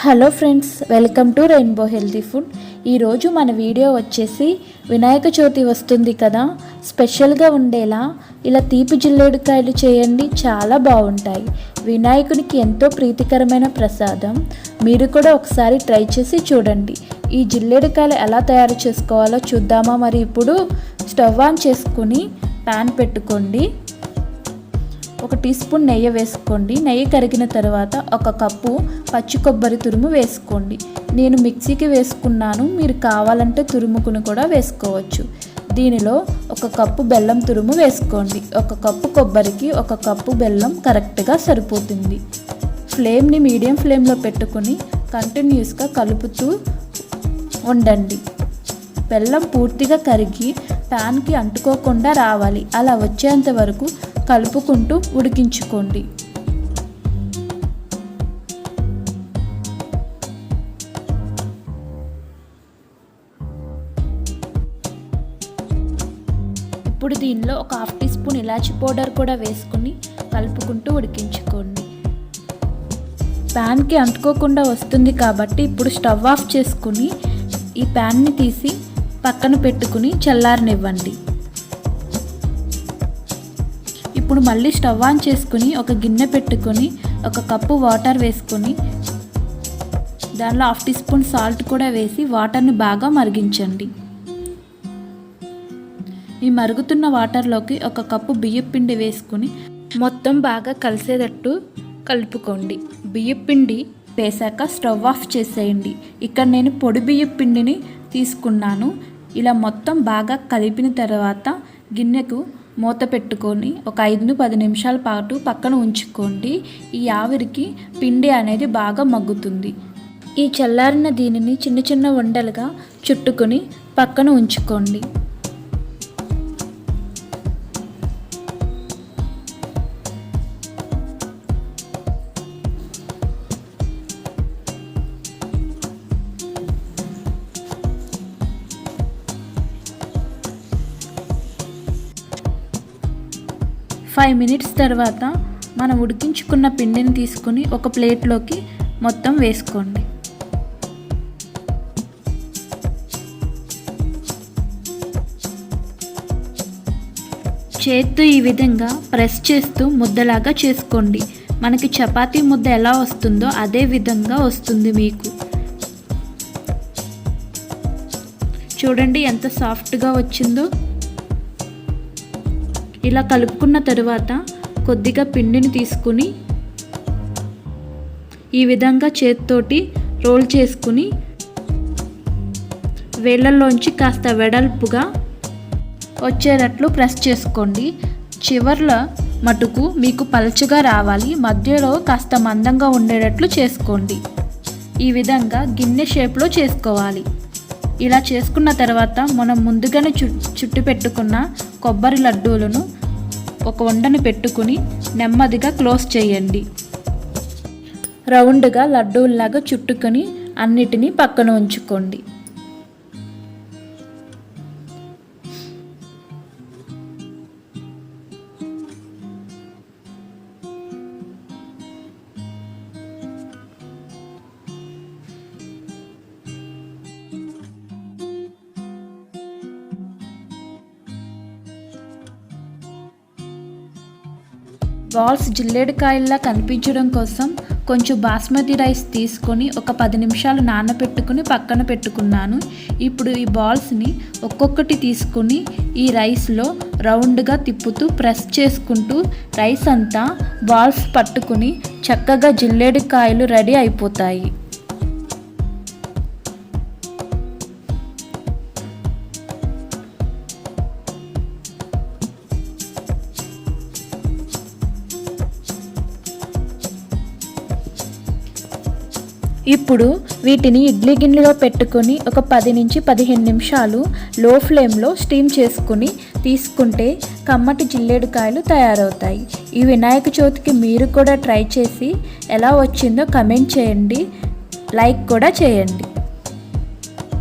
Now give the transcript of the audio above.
Hello friends welcome to rainbow healthy food. ఈరోజు మన video వచ్చేసి వినాయక చవితి వస్తుంది కదా స్పెషల్గా ఉండేలా ఇలా తీపి జిల్లేడుకాయలు చేయండి చాలా బాగుంటాయి. వినాయకునికి ఎంతో ప్రీతికరమైన ప్రసాదం. మీరు కూడా ఒకసారి ట్రై చేసి చూడండి. ఈ జిల్లేడుకాయలు ఎలా తయారు చేసుకోవాలో చూద్దామా? మరి ఇప్పుడు స్టవ్ ఆన్ చేసుకుని ప్యాన్ పెట్టుకోండి. ఒక టీ స్పూన్ నెయ్యి వేసుకోండి. నెయ్యి కరిగిన తర్వాత ఒక కప్పు పచ్చి కొబ్బరి తురుము వేసుకోండి. నేను మిక్సీకి వేసుకున్నాను. మీరు కావాలంటే తురుముకుని కూడా వేసుకోవచ్చు. దీనిలో ఒక కప్పు బెల్లం తురుము వేసుకోండి. ఒక కప్పు కొబ్బరికి ఒక కప్పు బెల్లం కరెక్ట్గా సరిపోతుంది. ఫ్లేమ్ని మీడియం ఫ్లేమ్లో పెట్టుకుని కంటిన్యూస్గా కలుపుతూ ఉండండి. బెల్లం పూర్తిగా కరిగి ప్యాన్కి అంటుకోకుండా రావాలి. అలా వచ్చేంత వరకు కలుపుకుంటూ ఉడికించుకోండి. ఇప్పుడు దీనిలో ఒక హాఫ్ టీ స్పూన్ ఇలాచి పౌడర్ కూడా వేసుకుని కలుపుకుంటూ ఉడికించుకోండి. ప్యాన్కి అంటుకోకుండా వస్తుంది కాబట్టి ఇప్పుడు స్టవ్ ఆఫ్ చేసుకుని ఈ ప్యాన్ని తీసి పక్కన పెట్టుకుని చల్లారనివ్వండి. ఇప్పుడు మళ్ళీ స్టవ్ ఆన్ చేసుకుని ఒక గిన్నె పెట్టుకొని ఒక కప్పు వాటర్ వేసుకొని దానిలో హాఫ్ టీ స్పూన్ సాల్ట్ కూడా వేసి వాటర్ని బాగా మరిగించండి. ఈ మరుగుతున్న వాటర్లోకి ఒక కప్పు బియ్యం పిండి వేసుకుని మొత్తం బాగా కలిసేటట్టు కలుపుకోండి. బియ్యం పిండి వేసాక స్టవ్ ఆఫ్ చేసేయండి. ఇక్కడ నేను పొడి బియ్యం పిండిని తీసుకున్నాను. ఇలా మొత్తం బాగా కలిపిన తర్వాత గిన్నెకు మూత పెట్టుకొని ఒక ఐదు పది నిమిషాల పాటు పక్కన ఉంచుకోండి. ఈ ఆవిరికి పిండి అనేది బాగా మగ్గుతుంది. ఈ చల్లారిన దీనిని చిన్న చిన్న ఉండలుగా చుట్టుకొని పక్కన ఉంచుకోండి. ఫైవ్ మినిట్స్ తర్వాత మనం ఉడికించుకున్న పిండిని తీసుకుని ఒక ప్లేట్లోకి మొత్తం వేసుకోండి. చేత్తో ఈ విధంగా ప్రెస్ చేస్తూ ముద్దలాగా చేసుకోండి. మనకి చపాతీ ముద్ద ఎలా వస్తుందో అదే విధంగా వస్తుంది మీకు. చూడండి ఎంత సాఫ్ట్గా వచ్చిందో. ఇలా కలుపుకున్న తరువాత కొద్దిగా పిండిని తీసుకుని ఈ విధంగా చేతితోటి రోల్ చేసుకుని వేళ్ళల్లోంచి కాస్త వెడల్పుగా వచ్చేటట్లు ప్రెస్ చేసుకోండి. చివర్ల మటుకు మీకు పలుచగా రావాలి. మధ్యలో కాస్త మందంగా ఉండేటట్లు చేసుకోండి. ఈ విధంగా గిన్నె షేప్లో చేసుకోవాలి. ఇలా చేసుకున్న తర్వాత మనం ముందుగానే చు చుట్టి పెట్టుకున్న కొబ్బరి లడ్డూలను ఒక వండను పెట్టుకుని నెమ్మదిగా క్లోజ్ చేయండి. రౌండ్గా లడ్డూల్లాగా చుట్టుకొని అన్నిటినీ పక్కన ఉంచుకోండి. బాల్స్ జిల్లేడుకాయల్లా కనిపించడం కోసం కొంచెం బాస్మతి రైస్ తీసుకొని ఒక పది నిమిషాలు నానబెట్టుకుని పక్కన పెట్టుకున్నాను. ఇప్పుడు ఈ బాల్స్ని ఒక్కొక్కటి తీసుకుని ఈ రైస్లో రౌండ్గా తిప్పుతూ ప్రెస్ చేసుకుంటూ రైస్ అంతా బాల్స్ పట్టుకుని చక్కగా జిల్లేడుకాయలు రెడీ అయిపోతాయి. ఇప్పుడు వీటిని ఇడ్లీ గిన్నెలో పెట్టుకొని ఒక పది నుంచి పదిహేను నిమిషాలు లో ఫ్లేమ్లో స్టీమ్ చేసుకుని తీసుకుంటే కమ్మటి జిల్లేడుకాయలు తయారవుతాయి. ఈ వినాయక చవితికి మీరు కూడా ట్రై చేసి ఎలా వచ్చిందో కమెంట్ చేయండి. లైక్ కూడా చేయండి.